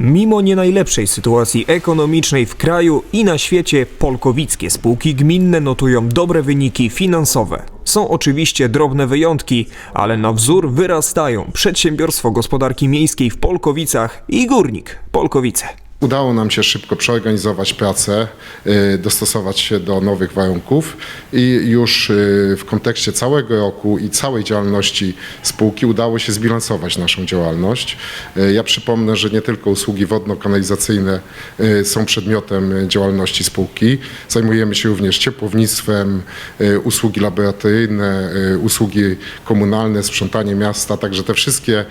Mimo nie najlepszej sytuacji ekonomicznej w kraju i na świecie, polkowickie spółki gminne notują dobre wyniki finansowe. Są oczywiście drobne wyjątki, ale na wzór wyrastają Przedsiębiorstwo Gospodarki Miejskiej w Polkowicach i Górnik Polkowice. Udało nam się szybko przeorganizować pracę, y, dostosować się do nowych warunków i już y, w kontekście całego roku i całej działalności spółki udało się zbilansować naszą działalność. Y, Ja przypomnę, że nie tylko usługi wodno-kanalizacyjne są przedmiotem działalności spółki. Zajmujemy się również ciepłownictwem, usługi laboratoryjne, usługi komunalne, sprzątanie miasta, także te wszystkie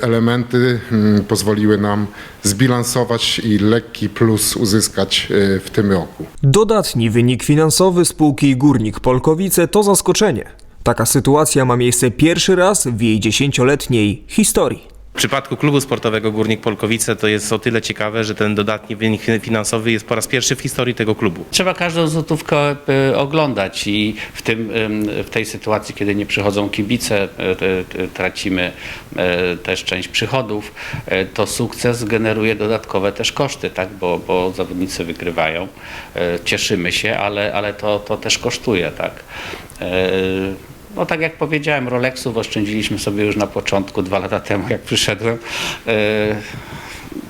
elementy mm, pozwoliły nam zbilansować i lekki plus uzyskać y, w tym roku. Dodatni wynik finansowy spółki Górnik Polkowice to zaskoczenie. Taka sytuacja ma miejsce pierwszy raz w jej dziesięcioletniej historii. W przypadku klubu sportowego Górnik Polkowice to jest o tyle ciekawe, że ten dodatni wynik finansowy jest po raz pierwszy w historii tego klubu. Trzeba każdą złotówkę e, oglądać i w, tym, w tej sytuacji, kiedy nie przychodzą kibice, e, e, tracimy też część przychodów, to sukces generuje dodatkowe też koszty, tak? bo, bo zawodnicy wygrywają. Cieszymy się, ale, ale to, to też kosztuje. Tak? No tak jak powiedziałem, Rolexów oszczędziliśmy sobie już na początku, dwa lata temu jak przyszedłem. E,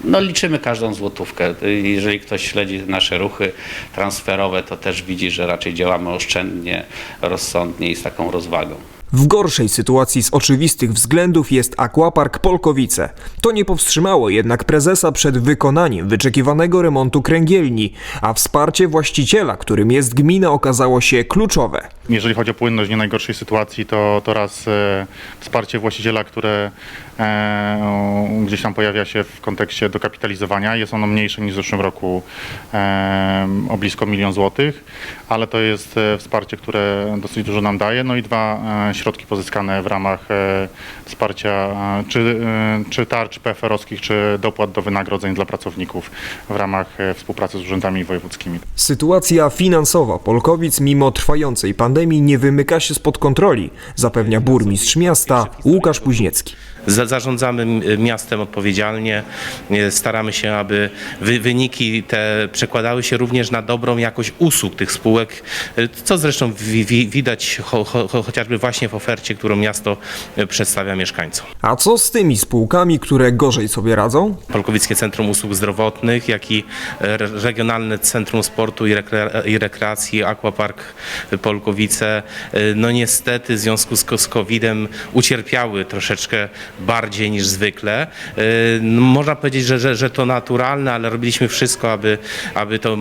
no liczymy każdą złotówkę. Jeżeli ktoś śledzi nasze ruchy transferowe, to też widzi, że raczej działamy oszczędnie, rozsądnie i z taką rozwagą. W gorszej sytuacji z oczywistych względów jest Aquapark Polkowice. To nie powstrzymało jednak prezesa przed wykonaniem wyczekiwanego remontu kręgielni, a wsparcie właściciela, którym jest gmina, okazało się kluczowe. Jeżeli chodzi o płynność nie najgorszej sytuacji, to, to raz e, wsparcie właściciela, które e, gdzieś tam pojawia się w kontekście dokapitalizowania. Jest ono mniejsze niż w zeszłym roku, e, o blisko milion złotych, ale to jest e, wsparcie, które dosyć dużo nam daje. No i dwa e, środki pozyskane w ramach e, wsparcia e, czy, e, czy tarcz PFR-owskich, czy dopłat do wynagrodzeń dla pracowników w ramach e, współpracy z urzędami wojewódzkimi. Sytuacja finansowa Polkowic mimo trwającej pandemii nie wymyka się spod kontroli, zapewnia burmistrz miasta Łukasz Puźniecki. Za- Zarządzamy miastem odpowiedzialnie, e, staramy się, aby wy- wyniki te przekładały się również na dobrą jakość usług tych spółek, e, co zresztą wi- wi- widać cho- cho- chociażby właśnie w ofercie, którą miasto e, przedstawia mieszkańcom. A co z tymi spółkami, które gorzej sobie radzą? Polkowickie Centrum Usług Zdrowotnych, jak i Re- Regionalne Centrum Sportu i, rekre, i Rekreacji Aquapark Polkowice, e, no niestety w związku z, COVID-em ucierpiały troszeczkę bardziej niż zwykle. E, no, Można powiedzieć, że, że, że to naturalne, ale robiliśmy wszystko, aby, aby to,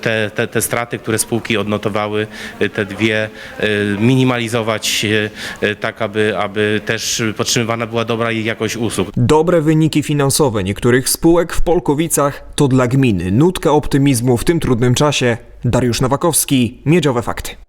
te, te, te straty, które spółki odnotowały, e, te dwie, minimalizować tak, aby, aby też podtrzymywana była dobra jakość usług. Dobre wyniki finansowe niektórych spółek w Polkowicach to dla gminy nutka optymizmu w tym trudnym czasie. Dariusz Nowakowski, Miedziowe Fakty.